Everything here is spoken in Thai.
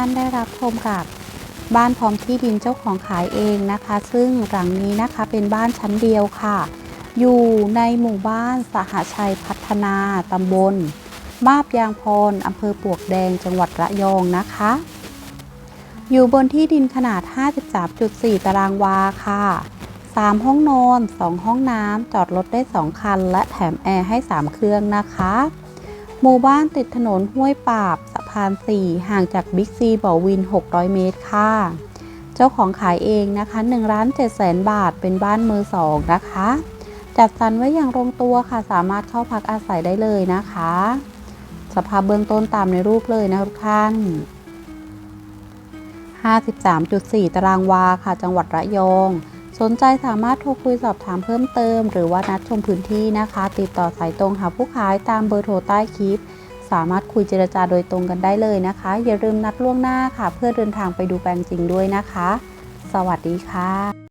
ท่านได้รับชมกับบ้านพร้อมที่ดินเจ้าของขายเองนะคะ ซึ่งหลังนี้นะคะเป็นบ้านชั้นเดียวค่ะ อยู่ในหมู่บ้านสหชัยพัฒนาตำบล มาบยางพรอำเภอปวกแดงจังหวัดระยองนะคะ อยู่บนที่ดินขนาด 53.4 ตารางวาค่ะ 3 ห้องนอน 2 ห้องน้ำจอดรถได้ 2 คัน และแถมแอร์ให้ 3 เครื่องนะคะ หมู่บ้านติดถนนห้วยปาบสาน4 ห่างจากบิ๊กซีบ่อวิน 600 เมตรค่ะ เจ้าของขายเองนะคะ1ล้าน7แสนบาทเป็นบ้านมือสองนะคะ จัดสรรไว้อย่างลงตัวค่ะ สามารถเข้าพักอาศัยได้เลยนะคะ สภาพเบื้องต้นตามในรูปเลยนะทุกท่าน53.4 ตารางวาค่ะ จังหวัดระยอง สนใจสามารถโทรคุยสอบถามเพิ่มเติม หรือว่านัดชมพื้นที่นะคะ ติดต่อสายตรงหาผู้ขายตามเบอร์โทรใต้คลิป สามารถคุยเจรจาโดยตรงกันได้เลยนะคะ อย่าลืมนัดล่วงหน้าค่ะ เพื่อเดินทางไปดูแปลงจริงด้วยนะคะ สวัสดีค่ะ